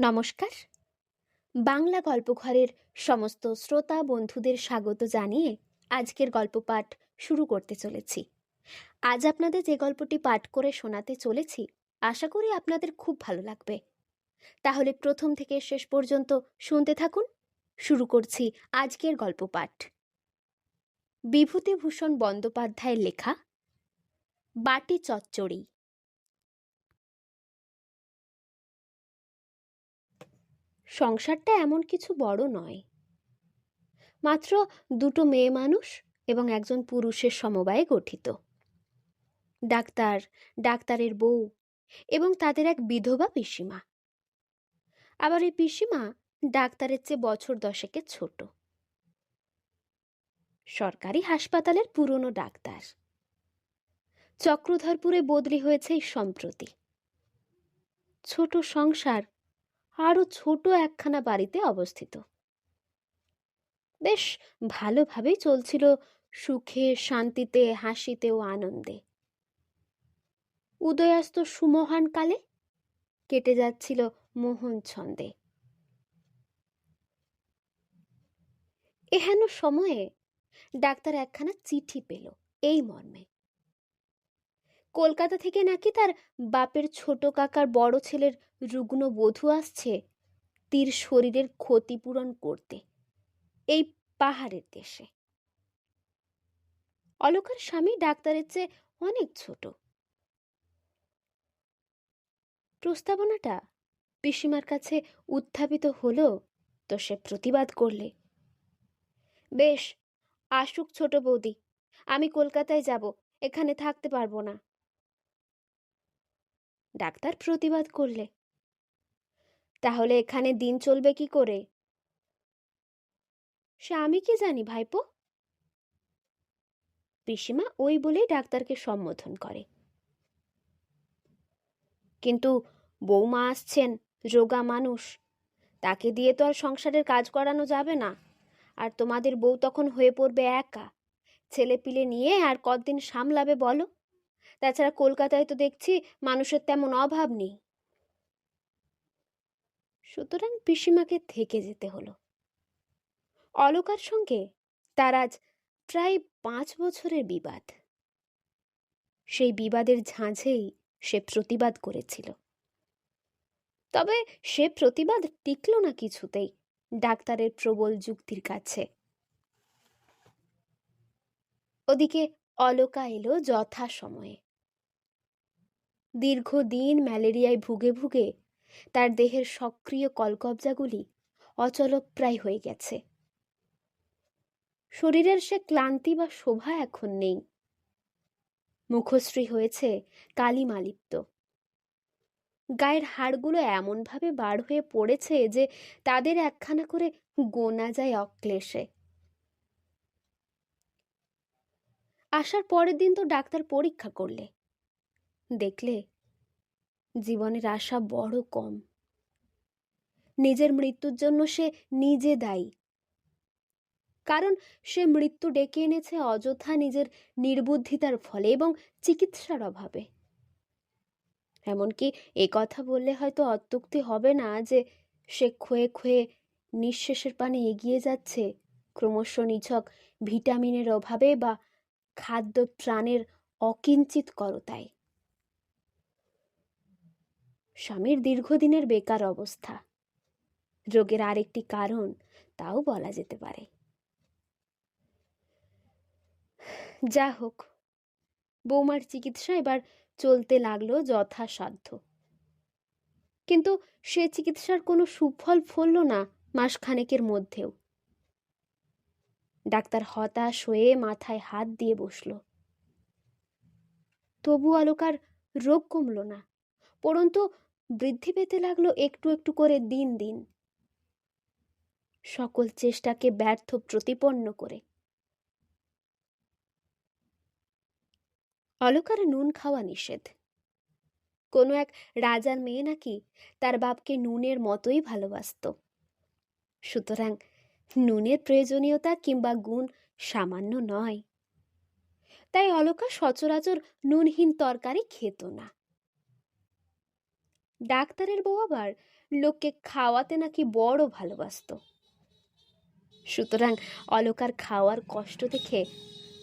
নমস্কার। বাংলা গল্পঘরের সমস্ত শ্রোতা বন্ধুদের স্বাগত জানিয়ে আজকের গল্প পাঠ শুরু করতে চলেছি। আজ আপনাদের যে গল্পটি পাঠ করে শোনাতে চলেছি, আশা করি আপনাদের খুব ভালো লাগবে। তাহলে প্রথম থেকে শেষ পর্যন্ত শুনতে থাকুন। শুরু করছি আজকের গল্প পাঠ। বিভূতিভূষণ বন্দ্যোপাধ্যায়ের লেখা, বাটি চচ্চড়ি। সংসারটা এমন কিছু বড় নয়। মাত্র দুটো মেয়ে মানুষ এবং একজন পুরুষের সমবায়ে গঠিত। ডাক্তার, ডাক্তারের বউ এবং তাদের এক বিধবা পিসিমা। আবার এই পিসিমা ডাক্তারের চেয়ে বছর দশেকের ছোট। সরকারি হাসপাতালের পুরনো ডাক্তার। চক্রধরপুরে বদলি হয়েছে এই সম্প্রতি। ছোট সংসার আরও ছোট একখানা বাড়িতে অবস্থিত। বেশ ভালোভাবেই চলছিল সুখে, শান্তিতে, হাসিতে ও আনন্দে। উদয়াস্ত সুমহান কালে কেটে যাচ্ছিল মোহন ছন্দে। এহেন সময়ে ডাক্তার একখানা চিঠি পেল এই মর্মে। কলকাতা থেকে নাকি তার বাপের ছোট কাকার বড় ছেলের রুগ্ন বধূ আসছে তীর শরীরের ক্ষতিপূরণ করতে এই পাহাড়ের দেশে। অলকার স্বামী ডাক্তারের চেয়ে অনেক ছোট। প্রস্তাবনাটা পিসিমার কাছে উত্থাপিত হলো তো সে প্রতিবাদ করলে। বেশ, আসুক ছোট বৌদি, আমি কলকাতায় যাব, এখানে থাকতে পারব না। ডাক্তার প্রতিবাদ করলে। তাহলে এখানে দিন চলবে কি করে? সে আমি কি জানি ভাইপো? পিসিমা ওই বলেই ডাক্তারকে সম্বোধন করে। কিন্তু বৌমা আসছেন, রোগা মানুষ। তাকে দিয়ে তো আর সংসারের কাজ করানো যাবে না। আর তোমাদের বউ তখন হয়ে পড়বে একা। ছেলে পিলে নিয়ে আর কতদিন সামলাবে বলো? তাছাড়া কলকাতায় তো দেখছি মানুষের তেমন অভাব নেই। সুতরাং পিসিমাকে থেকে যেতে হলো। অলকার সঙ্গে তার আজ প্রায় পাঁচ বছরের বিবাদ। সেই বিবাদের ঝাঁঝেই সে প্রতিবাদ করেছিল। তবে সে প্রতিবাদ টিকল না কিছুতেই ডাক্তারের প্রবল যুক্তির কাছে। ওদিকে অলকা এলো যথা সময়ে দীর্ঘদিন ম্যালেরিয়ায় ভুগে ভুগে তার দেহের সক্রিয় কলকবজাগুলি অচলপ্রায় হয়ে গেছে। শরীরের সে ক্লান্তি বা শোভা এখন নেই। মুখশ্রী হয়েছে কালিমালিপ্ত। গায়ের হাড়গুলো এমনভাবে বার হয়ে পড়েছে যে তাদের একখানা করে গোনা যায় অক্লেশে। আসার পরের দিন তো ডাক্তার পরীক্ষা করলে। দেখলে জীবনের আশা বড় কম। নিজের মৃত্যুর জন্য সে নিজে দায়ী। কারণ সে মৃত্যু ডেকে এনেছে অযথা নিজের নির্বুদ্ধিতার ফলে এবং চিকিৎসার অভাবে। এমনকি এ কথা বললে হয়তো অত্যুক্তি হবে না যে সে ক্ষয়ে ক্ষয়ে নিঃশেষের পানে এগিয়ে যাচ্ছে। ক্রমশ নিছক ভিটামিনের অভাবে বা খাদ্য প্রাণের অকিঞ্চিত করতায় স্বামীর দীর্ঘদিনের বেকার অবস্থা। রোগের আরেকটি কারণ তাও বলা যেতে পারে। যা হোক, বৌমার চিকিৎসা এবার চলতে লাগল যথাসাধ্য। কিন্তু সে চিকিৎসার কোনো সুফল ফলল না মাসখানেকের মধ্যেও। ডাক্তার হতাশ হয়ে মাথায় হাত দিয়ে বসল। তবু আলোকার রোগ কমল না, পরন্তু বৃদ্ধি পেতে লাগল একটু একটু করে দিন দিন। সকল চেষ্টাকে ব্যর্থ প্রতিপন্ন করে। অলকার নুন খাওয়া নিষেধ। কোনো এক রাজার মেয়ে নাকি তার বাপকে নুনের মতোই ভালোবাসত। সুতরাং নুনের প্রয়োজনীয়তা কিংবা গুণ সামান্য নয়। তাই অলকা সচরাচর নুনহীন তরকারি খেত না। ডাক্তারের বউ আবার লোককে খাওয়াতে নাকি বড় ভালোবাসত। সুতরাং অলকার খাওয়ার কষ্ট দেখে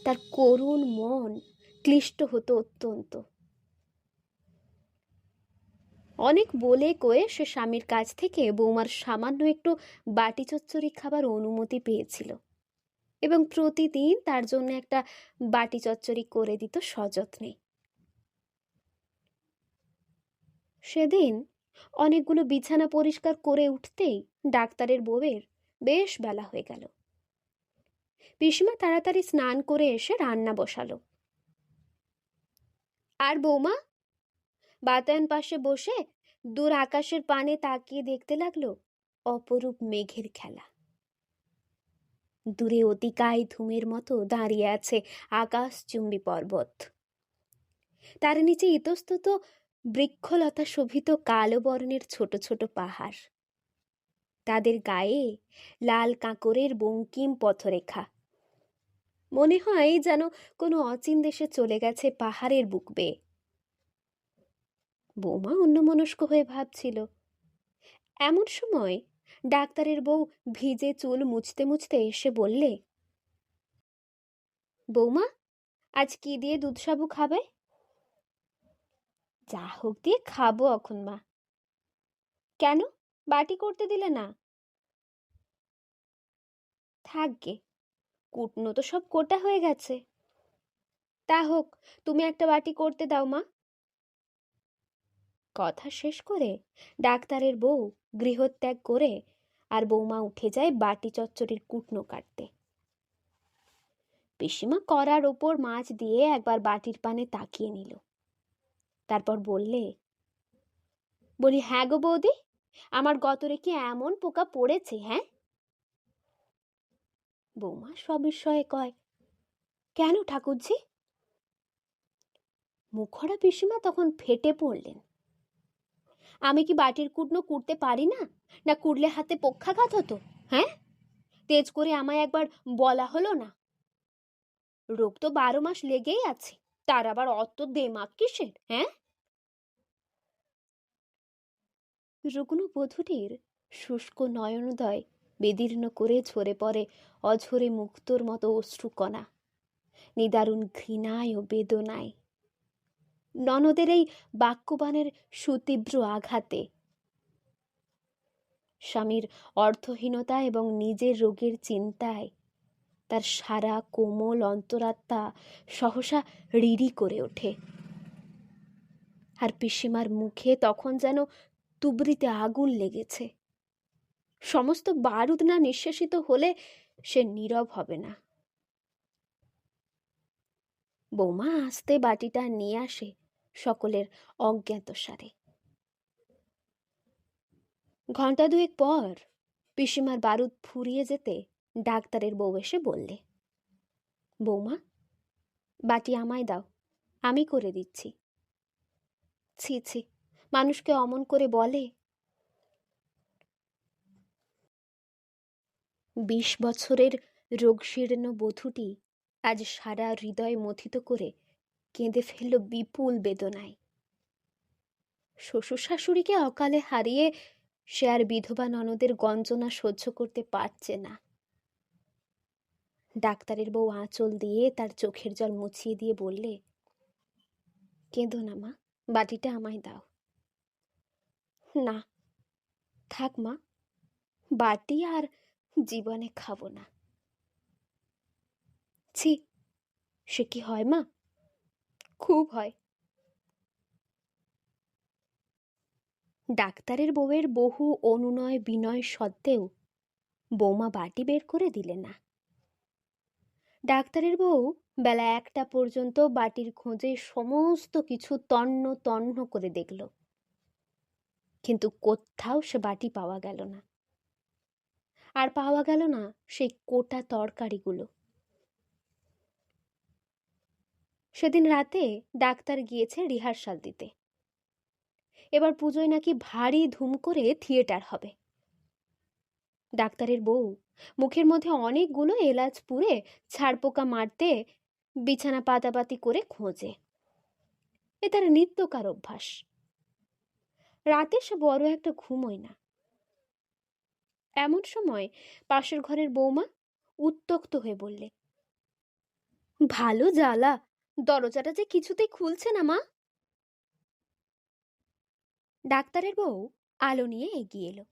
তার করুণ মন ক্লিষ্ট হতো অত্যন্ত। অনেক বলে কয়ে সে স্বামীর কাছ থেকে বৌমার সামান্য একটু বাটি চচ্চড়ি খাবার অনুমতি পেয়েছিল এবং প্রতিদিন তার জন্য একটা বাটি চচ্চড়ি করে দিত সযত্নে। সেদিন অনেকগুলো বিছানা পরিষ্কার করে উঠতেই ডাক্তারের বউয়ের বেশ বেলা হয়ে গেল। পিসিমা তাড়াতাড়ি স্নান করে এসে রান্না বসালো। আর বৌমা? বাতায়ন পাশে বসে দূর আকাশের পানে তাকিয়ে দেখতে লাগল অপরূপ মেঘের খেলা। দূরে অতিকায় ধুমের মতো দাঁড়িয়ে আছে আকাশ চুম্বি পর্বত। তার নিচে ইতস্তত বৃক্ষলতা শোভিত কালো বর্ণের ছোট ছোট পাহাড়। তাদের গায়ে লাল কাঁকরের বঙ্কিম পথরেখা। মনে হয় যেন কোনো অচিন দেশে চলে গেছে পাহাড়ের বুক বেয়ে। বৌমা অন্যমনস্ক হয়ে ভাবছিল, এমন সময় ডাক্তারের বউ ভিজে চুল মুছতে মুছতে এসে বললে, বৌমা, আজ কি দিয়ে দুধ সাবু খাবে যা হোক দিয়ে খাব এখন মা। কেন? বাটি করতে দিলে না? থাকগে কুটনো তো সব কোটা হয়ে গেছে। তা হোক, তুমি একটা বাটি করতে দাও মা। কথা শেষ করে ডাক্তারের বউ গৃহত্যাগ করে আর বৌমা উঠে যায় বাটি চচ্চড়ির কুটনো কাটতে। পিসিমা করার ওপর মাছ দিয়ে একবার বাটির পানে তাকিয়ে নিল। তারপর বললে, বলি হ্যাঁ গো বৌদি, আমার গতরে কি এমন পোকা পড়েছে হ্যাঁ? বৌমা সবিস্ময়ে কয়, কেন ঠাকুরজি? মুখরা পিসিমা তখন ফেটে পড়লেন। আমি কি বাটির কুটনো কুটতে পারি না? না কুটলে হাতে পক্ষাঘাত হতো হ্যাঁ? তেজ করে আমায় একবার বলা হলো না? রোগ তো বারো মাস লেগেই আছে। তার আবার অত দেমাক কিসের হ্যাঁ? রুগ্ন বধূটির শুষ্ক নয়নোদয় বিদীর্ণ করে ঝরে পড়ে অঝরে মুক্তোর মতো অশ্রুকণা, নিদারুণ ঘৃণায় ও বেদনায়। ননদের এই বাক্যবানের সুতীব্র আঘাতে স্বামীর অর্থহীনতা এবং নিজের রোগের চিন্তায় তার সারা কোমল অন্তরাত্মা সহসা রিড়ি করে ওঠে। আর পিসিমার মুখে তখন যেন তুবড়িতে আগুন লেগেছে। সমস্ত বারুদ না নিঃশেষিত হলে সে নীরব হবে না। বৌমা আস্তে বাটিটা নিয়ে আসে সকলের অজ্ঞাতসারে। ঘণ্টা দুয়েক পর পিসিমার বারুদ ফুরিয়ে যেতে ডাক্তারের বউ এসে বললে, বৌমা, বাটি আমায় দাও, আমি করে দিচ্ছি। ছি ছি, মানুষকে অমন করে বলে। বিশ বছরের রোগশীর্ণ বধূটি আজ সারা হৃদয় মথিত করে কেঁদে ফেলল বিপুল বেদনায়। শ্বশুর শাশুড়িকে অকালে হারিয়ে সে আর বিধবা ননদের গঞ্জনা সহ্য করতে পারছে না। ডাক্তারের বউ আঁচল দিয়ে তার চোখের জল মুছিয়ে দিয়ে বললে, কেঁদো না মা, বাটিটা আমায় দাও। না, থাক মা, বাটি আর জীবনে খাব না। ছি, সে কি হয় মা? খুব হয়। ডাক্তারের বউয়ের বহু অনুনয় বিনয় সত্ত্বেও বৌমা বাটি বের করে দিলে না। ডাক্তারের বউ বেলা একটা পর্যন্ত বাটির খোঁজে সমস্ত কিছু তন্ন তন্ন করে দেখল। কিন্তু কোথাও সে বাটি পাওয়া গেল না। আর পাওয়া গেল না সেই কোটা তরকারিগুলো। সেদিন রাতে ডাক্তার গিয়েছে রিহার্সাল দিতে। এবার পুজোয় নাকি ভারী ধুম করে থিয়েটার হবে। ডাক্তারের বউ মুখের মধ্যে অনেকগুলো এলাচ পুড়ে ছাড়পোকা মারতে বিছানা পাতাপাতি করে খোঁজে। এ তার নিত্যকার অভ্যাস। রাতে সে বড় একটা ঘুমোয় না। এমন সময় পাশের ঘরের বৌমা উত্তক্ত হয়ে বললে, ভালো জ্বালা, দরজাটা যে কিছুতেই খুলছে না মা। ডাক্তারের বউ আলো নিয়ে এগিয়ে এলো।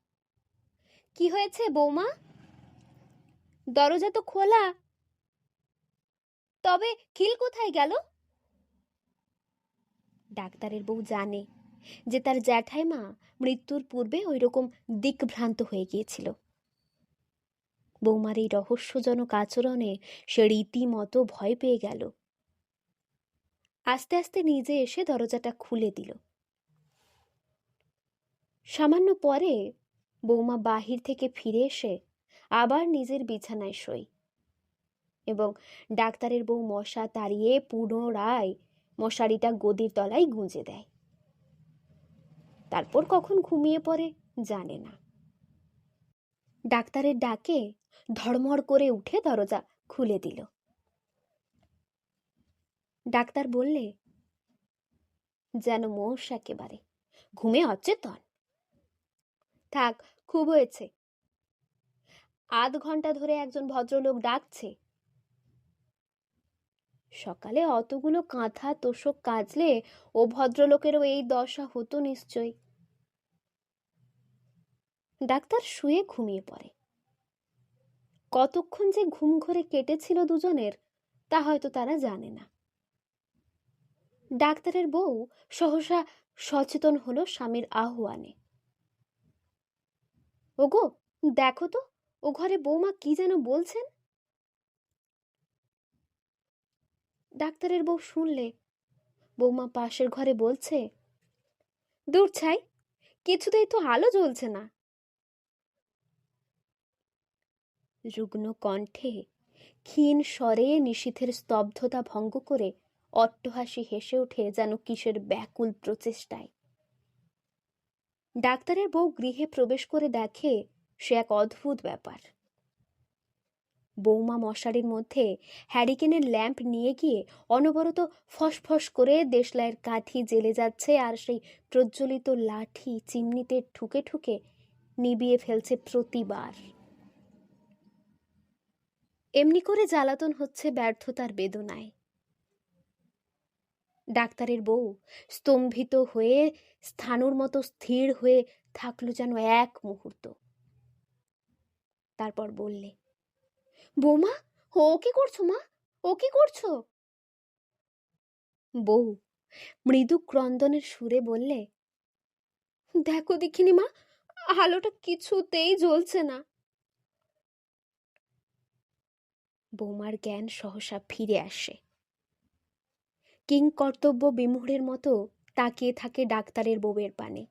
কি হয়েছে বৌমা? দরজা তো খোলা। তবে খিল কোথায় গেল? ডাক্তারের বউ জানে যে তার জ্যাঠাইমা মৃত্যুর পূর্বে ওই রকম দিকভ্রান্ত হয়ে গিয়েছিল। বৌমার এই রহস্যজনক আচরণে সে রীতিমতো ভয় পেয়ে গেল। আস্তে আস্তে নিজে এসে দরজাটা খুলে দিল। সামান্য পরে বৌমা বাহির থেকে ফিরে এসে আবার নিজের বিছানায় শোয়। এবং ডাক্তারের বউ মশা তাড়িয়ে পুনরায় মশারিটা গদির তলায় গুঁজে দেয়। তারপর কখন ঘুমিয়ে পড়ে জানে না। ডাক্তারের ডাকে ধড়মড় করে উঠে দরজা খুলে দিল। ডাক্তার বললে, যেন মোষ একেবারে ঘুমে অচেতন। থাক, খুব হয়েছে। আধ ঘণ্টা ধরে একজন ভদ্রলোক ডাকছে। সকালে অতগুলো কাঁথা তোষক কাচলে ও ভদ্রলোকেরও এই দশা হতো নিশ্চয় ডাক্তার শুয়ে ঘুমিয়ে পড়ে। কতক্ষণ যে ঘুম ঘরে কেটেছিল দুজনের, তা হয়তো তারা জানে না। ডাক্তারের বউ সহসা সচেতন হলো স্বামীর আহ্বানে। ওগো, দেখো তো ও ঘরে বৌমা কি যেন বলছেন? ডাক্তারের বউ শুনলে, বৌমা পাশের ঘরে বলছে, দূর ছাই, কিছুতেই তো আলো জ্বলছে না। রুগ্ন কণ্ঠে ক্ষীণ স্বরে নিশীথের স্তব্ধতা ভঙ্গ করে অট্টহাসি হেসে ওঠে যেন কিসের ব্যাকুল প্রচেষ্টায়। ডাক্তারের বউ গৃহে প্রবেশ করে দেখে সে এক অদ্ভুত ব্যাপার। বৌমা মশারির মধ্যে হ্যারিকেনের ল্যাম্প নিয়ে গিয়ে অনবরত ফসফস করে দেশলাইয়ের কাঠি জ্বেলে যাচ্ছে আর সেই প্রজ্বলিত লাঠি চিমনিতে ঠুকে ঠুকে নিবিয়ে ফেলছে প্রতিবার। এমনি করে জ্বালাতন হচ্ছে ব্যর্থতার বেদনায়। ডাক্তারের বউ স্তম্ভিত হয়ে স্থানুর মতো স্থির হয়ে থাকল যেন এক মুহূর্ত। তারপর বললে, বৌমা, ও কি করছ মা? ও কি করছ? বউ মৃদু ক্রন্দনের সুরে বললে, দেখো দেখিনি মা, আলোটা কিছুতেই জ্বলছে না। বৌমার জ্ঞান সহসা ফিরে আসে। কিং কর্তব্য বিমূঢ়ের মতো তাকিয়ে থাকে ডাক্তারের বউয়ের পানে।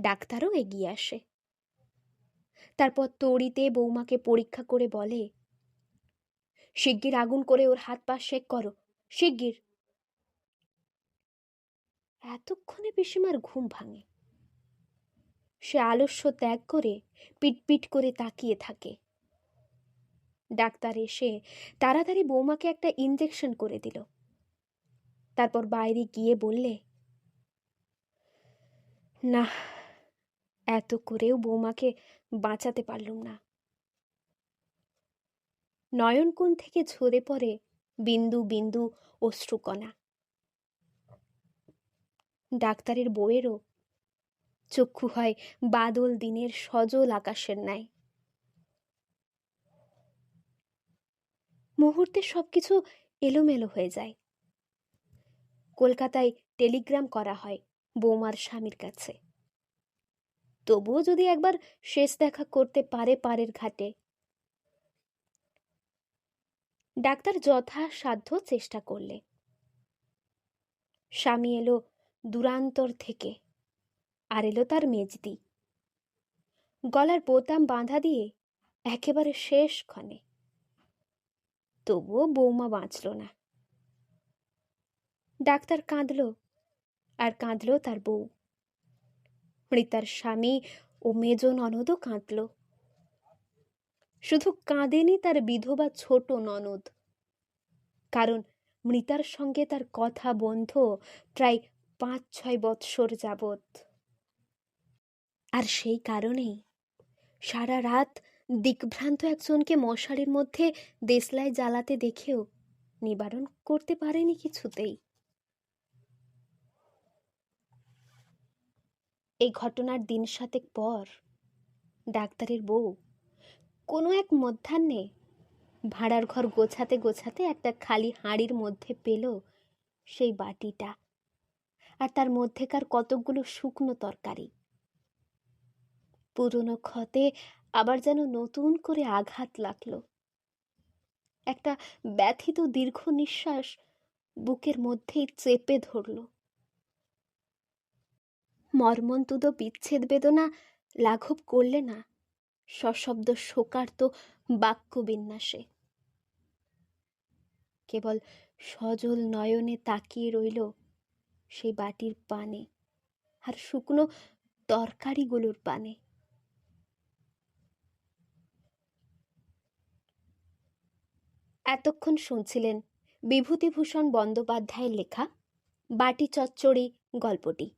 ডাক্তারও এগিয়ে আসে। তারপর তড়িতে বৌমাকে পরীক্ষা করে বলে, শিগগির আগুন করে ওর হাত পা শেক করো, শিগগির। এতক্ষণে পিসিমার ঘুম ভাঙে। সে আলস্য ত্যাগ করে পিটপিট করে তাকিয়ে থাকে। ডাক্তার এসে তাড়াতাড়ি বৌমাকে একটা ইঞ্জেকশন করে দিল। তারপর বাইরে গিয়ে বললে না এত করেও বৌমাকে বাঁচাতে পারলুম না। নয়নকোণ থেকে ঝরে পড়ে বিন্দু বিন্দু অশ্রুকণা। ডাক্তারের বউয়েরও চক্ষু হয় বাদল দিনের সজল আকাশের ন্যায়। মুহূর্তে সবকিছু এলোমেলো হয়ে যায়। কলকাতায় টেলিগ্রাম করা হয় বৌমার স্বামীর কাছে। তবুও যদি একবার শেষ দেখা করতে পারে পারের ঘাটে। ডাক্তার যথা সাধ্য চেষ্টা করলে। স্বামী এলো দূরান্তর থেকে, আর এলো তার মেজদি। গলার বোতাম বাঁধা দিয়ে একেবারে শেষ ক্ষণে তবুও বৌমা বাঁচল না। ডাক্তার কাঁদল, আর কাঁদল তার বউ। মৃতার স্বামী ও মেজ ননদও কাঁদল। শুধু কাঁদেনি তার বিধবা ছোট ননদ। কারণ মৃতার সঙ্গে তার কথা বন্ধ প্রায় পাঁচ ছয় বৎসর যাবত আর সেই কারণেই সারা রাত দিকভ্রান্ত একজনকে মশারির মধ্যে দেশলায় জ্বালাতে দেখেও নিবারণ করতে পারেনি কিছুতেই। এই ঘটনার দিন সাতেক পর ডাক্তারের বউ কোনো এক মধ্যাহ্নে ভাড়ার ঘর গোছাতে গোছাতে একটা খালি হাঁড়ির মধ্যে পেল সেই বাটিটা। আর তার মধ্যেকার কতকগুলো শুকনো তরকারি। পুরনো ক্ষতে আবার যেন নতুন করে আঘাত লাগল। একটা ব্যথিত দীর্ঘ নিঃশ্বাস বুকের মধ্যেই চেপে ধরল। মর্মন্তুদ বিচ্ছেদ বেদনা লাঘব করলে না। সশব্দ শোকার্ত বাক্য বিন্যাসে কেবল সজল নয়নে তাকিয়ে রইল সেই বাটির পানে আর শুকনো তরকারিগুলোর পানে। এতক্ষণ শুনছিলেন বিভূতিভূষণ বন্দ্যোপাধ্যায়ের লেখা বাটি চচ্চড়ি গল্পটি।